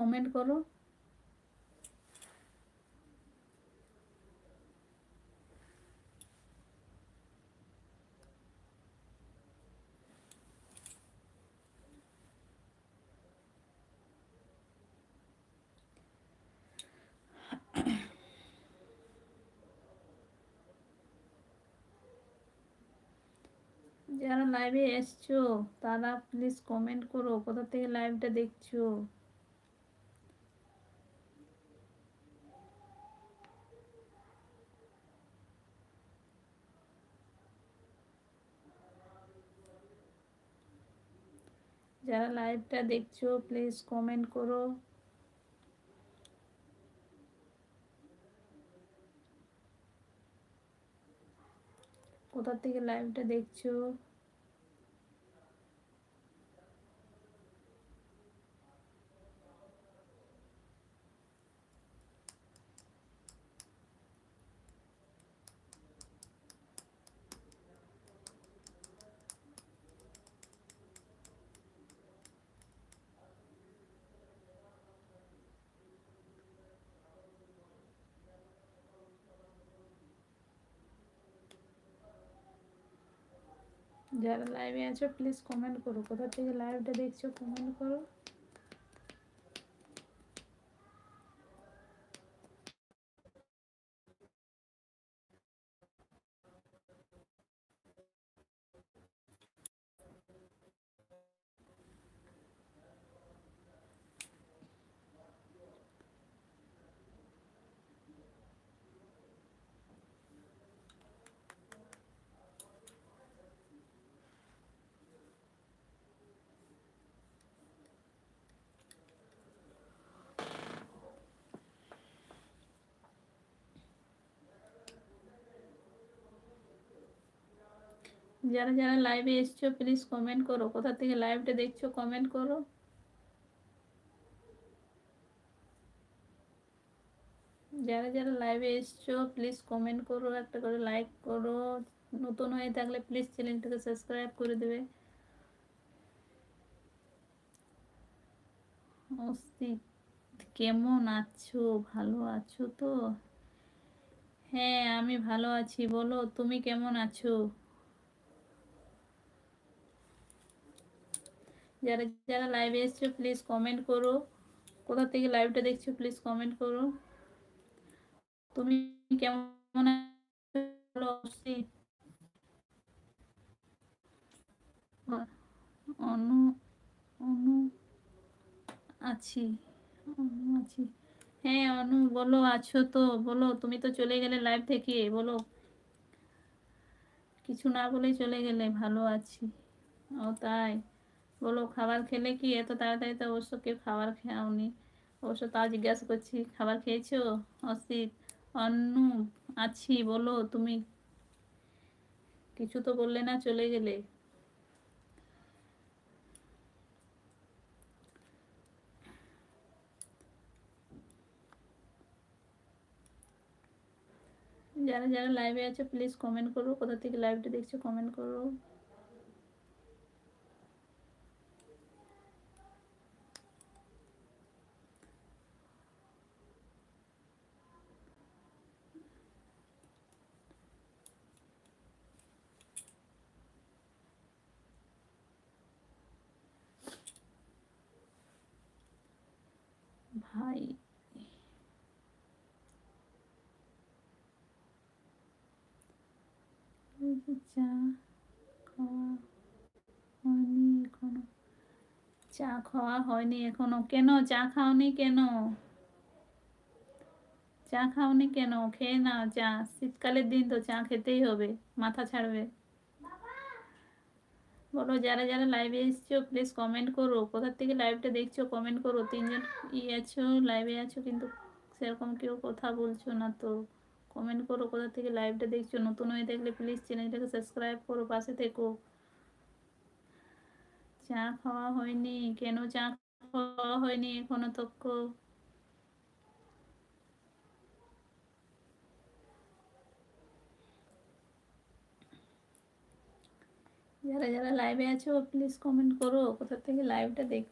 Comment করো। যারা লাইভে এসছো তারা প্লিজ কমেন্ট করো। কোথা থেকে লাইভটা দেখছ? যারা লাইভটা দেখছ প্লিজ কমেন্ট করো। কোথা থেকে লাইভটা দেখছ? যারা লাইভে আছো প্লিজ কমেন্ট করো। কোথা থেকে লাইভটা দেখছ কমেন্ট করো। যারা যারা লাইভে এসছো প্লিজ কমেন্ট করো। কোথা থেকে লাইভটা দেখছ কমেন্ট করো। যারা যারা লাইভে এসছো প্লিজ কমেন্ট করো, একটা করে লাইক করো। নতুন হয়ে থাকলে প্লিজ চ্যানেলটাকে সাবস্ক্রাইব করে দেবে। কেমন আছো? ভালো আছো তো? হ্যাঁ আমি ভালো আছি। বলো, তুমি কেমন আছো? যারা যারা লাইভে এসছো প্লিজ কমেন্ট করো। কোথা থেকে লাইভটা দেখছ প্লিজ কমেন্ট করো। তুমি কেমন অনু অনু আছি অনু আছি। হ্যাঁ অনু, বলো, আছো তো, বলো, তুমি তো চলে গেলে লাইভ থেকে, বলো। কিছু না বলেই চলে গেলে, ভালো আছি। ও, তাই। বলো, খাবার খেলে কি এত তাড়াতাড়ি তো অবশ্য কেউ খাবার খাওনি? অবশ্য তাও জিজ্ঞাসা করছি, খাবার খেয়েছো? অসিত, অন্নু, আছি, বলো, তুমি কিছু তো বললে না, চলে গেলে। যারা যারা লাইভে আছে প্লিজ কমেন্ট করো। কোথা থেকে লাইভটা দেখছ কমেন্ট করো। চা খাওয়া হয়নি এখনও। চা খাওয়া হয়নি এখনও। কেন? চা খাওনি কেন? চা খাওনি কেন? খেয়ে নাও চা। শীতকালের দিন তো চা খেতেই হবে, মাথা ছাড়বে। বলো, যারা যারা লাইভে এসছো প্লিজ কমেন্ট করো। কোথার থেকে লাইভটা দেখছ কমেন্ট করো। তিনজন ই আছো লাইভে আছো, কিন্তু সেরকম কেউ কথা বলছো না তো। কমেন্ট করো, কোথা থেকে লাইভটা দেখছ? নতুন হয়ে দেখলে প্লিজ চ্যানেলটাকে সাবস্ক্রাইব করো, পাশে থেকো। চা খাওয়া হয়নি, কেন চা খাওয়া হয়নি এখনও তক্ক? যারা যারা লাইভে আছো প্লিজ কমেন্ট করো, কোথা থেকে লাইভটা দেখ